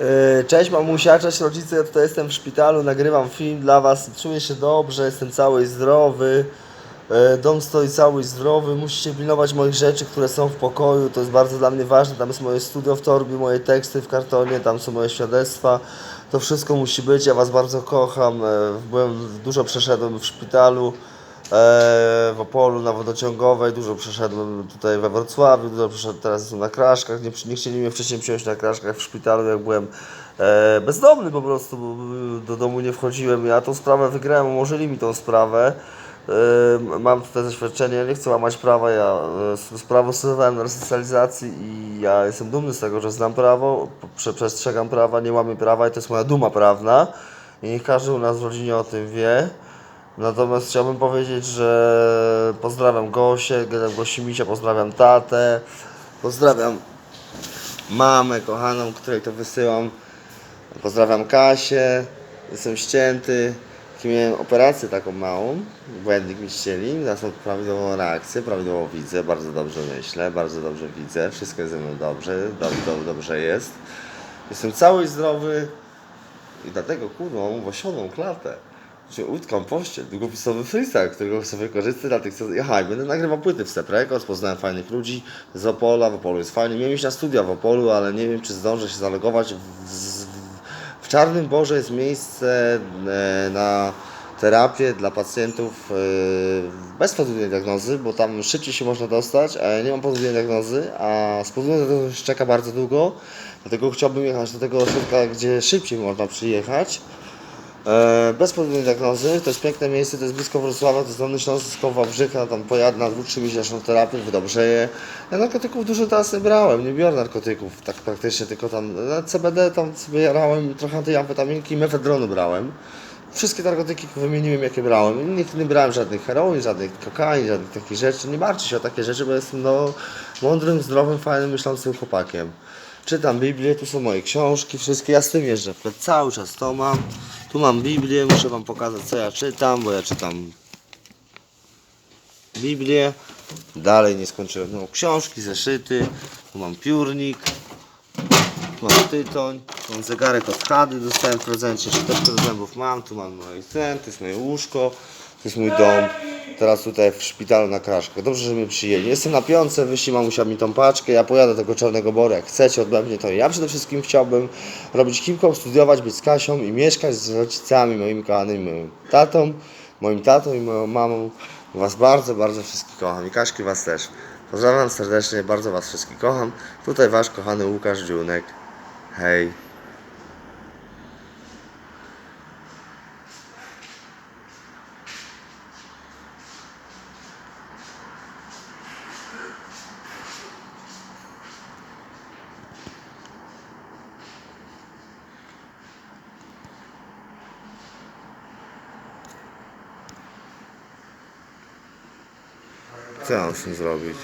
Yy, Cześć mamusia, cześć rodzice, ja tutaj jestem w szpitalu, nagrywam film dla was, czuję się dobrze, jestem cały zdrowy, Yy, dom stoi cały zdrowy, musicie pilnować moich rzeczy, które są w pokoju, to jest bardzo dla mnie ważne, tam jest moje studio w torbie, moje teksty w kartonie, tam są moje świadectwa, to wszystko musi być, ja was bardzo kocham, Yy, byłem, dużo przeszedłem w szpitalu, e, w Opolu na wodociągowej, dużo przeszedłem tutaj we Wrocławiu, dużo przeszedłem teraz jestem na kraszkach, nie, nie chcieli mnie wcześniej przyjąć na kraszkach w szpitalu, jak byłem e, bezdomny po prostu, e, do domu nie wchodziłem, ja tą sprawę wygrałem, umorzyli mi tą sprawę, e, mam tutaj zaświadczenie, nie chcę łamać prawa, ja e, sprawę stosowałem na resocjalizacji i ja jestem dumny z tego, że znam prawo, prze, przestrzegam prawa, nie łamię prawa i to jest moja duma prawna. I niech każdy u nas w rodzinie o tym wie. Natomiast chciałbym powiedzieć, że pozdrawiam Gosię, Gosimisia, pozdrawiam tatę, pozdrawiam mamę kochaną, której to wysyłam, pozdrawiam Kasię, jestem ścięty, miałem operację taką małą, błędnik mi ścieli, teraz mam prawidłową reakcję, prawidłowo widzę, bardzo dobrze myślę, bardzo dobrze widzę, wszystko jest ze mną dobrze, dobrze, dobrze jest. Jestem cały i zdrowy i dlatego kurwa mam wosioną klatę. Że utkam pościel, długopisowy freestyle, którego chcę wykorzystać dla tych, co... Aha, i będę nagrywał płyty w Step poznałem fajnych ludzi z Opola, w Opolu jest fajnie. Miałem iść na studia w Opolu, ale nie wiem, czy zdążę się zalogować. W, w, Czarnym Boże jest miejsce e, na terapię dla pacjentów e, bez podwójnej diagnozy, bo tam szybciej się można dostać, a ja nie mam podwójnej diagnozy, a z podwójnej diagnozy czeka bardzo długo, dlatego chciałbym jechać do tego ośrodka, gdzie szybciej można przyjechać. E, bez podwójnej diagnozy, to jest piękne miejsce, to jest blisko Wrocławia, to jest Dolny Śląsk, Wałbrzycha, tam pojadę na 2-3 miesięczną terapię, wydobrzeję. Ja narkotyków dużo teraz nie brałem, nie biorę narkotyków, tak praktycznie, tylko tam CBD tam sobie jarałem, trochę tej amfetaminki i mefedronu brałem. Wszystkie narkotyki wymieniłem jakie brałem, nie, nie brałem żadnych heroin, żadnych kokain, żadnych takich rzeczy, nie martwcie się o takie rzeczy, bo jestem no, mądrym, zdrowym, fajnym, myślącym chłopakiem. Czytam Biblię, tu są moje książki, wszystkie. Ja z tym jeżdżę, cały czas to mam. Tu mam Biblię, muszę Wam pokazać co ja czytam, bo ja czytam Biblię. Dalej nie skończyłem. No, książki, zeszyty, tu mam piórnik, tu mam tytoń, tu mam zegarek od Hady, dostałem w prezencie, szczoteczkę do zębów mam, tu mam mój sen, to jest moje łóżko, to jest mój dom. Teraz tutaj w szpitalu na Kraszkach. Dobrze, że mnie przyjęli. Jestem na piące, wyślij mamusia mi tą paczkę, ja pojadę tego Czarnego Boru, jak chcecie, ode mnie to ja przede wszystkim chciałbym robić hip-hop, studiować, być z Kasią i mieszkać z rodzicami, moimi kochanymi, moim tatą, moim tatą i moją mamą. Was bardzo, bardzo wszystkich kocham i Kaśki Was też. Pozdrawiam serdecznie, bardzo Was wszystkich kocham. Tutaj Wasz kochany Łukasz Dziunek. Hej. Co ja mam z tym zrobić?